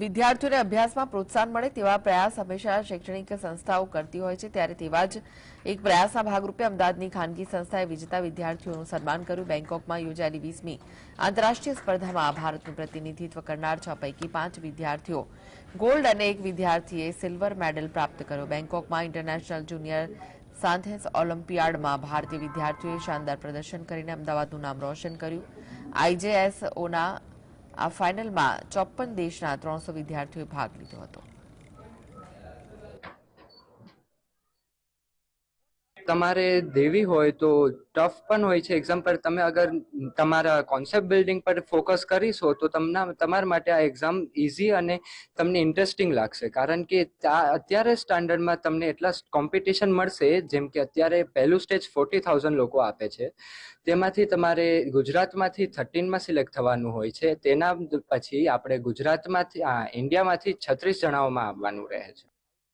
વિદ્યાર્થીઓને અભ્યાસમાં પ્રોત્સાહન મળે તેવા પ્રયાસ હંમેશા શૈક્ષણિક સંસ્થાઓ કરતી હોય છે. ત્યારે તેવા જ એક પ્રયાસના ભાગરૂપે અમદાવાદની ખાનગી સંસ્થાએ વિજેતા વિદ્યાર્થીઓનું સન્માન કર્યું. બેંકોકમાં યોજાયેલી વીસમી આંતરરાષ્ટ્રીય સ્પર્ધામાં ભારતનું પ્રતિનિધિત્વ કરનાર છ પૈકી પાંચ વિદ્યાર્થીઓ ગોલ્ડ અને એક વિદ્યાર્થીએ સિલ્વર મેડલ પ્રાપ્ત કર્યો. બેંકોકમાં ઇન્ટરનેશનલ જુનિયર સાયન્સ ઓલિમ્પિયાડમાં ભારતીય વિદ્યાર્થીઓએ શાનદાર પ્રદર્શન કરીને અમદાવાદનું નામ રોશન કર્યું. આઈજેએસઓના આ ફાઇનલમાં ચોપન દેશના ત્રણસો વિદ્યાર્થીઓએ ભાગ લીધો હતો. તમારે દેવી હોય તો ટફ પણ હોય છે. એક્ઝામ પર તમે અગર તમારા કોન્સેપ્ટ બિલ્ડિંગ પર ફોકસ કરીશો તો તમને, તમારા માટે આ એક્ઝામ ઇઝી અને તમને ઇન્ટરેસ્ટિંગ લાગશે. કારણ કે અત્યારે સ્ટાન્ડર્ડમાં તમને એટલા કોમ્પિટિશન મળશે, જેમ કે અત્યારે પહેલું સ્ટેજ ફોર્ટી થાઉઝન્ડ લોકો આપે છે. તેમાંથી તમારે ગુજરાતમાંથી થર્ટીનમાં સિલેક્ટ થવાનું હોય છે. તેના પછી આપણે ગુજરાતમાંથી ઇન્ડિયામાંથી છત્રીસ જણાઓમાં આવવાનું રહે છે.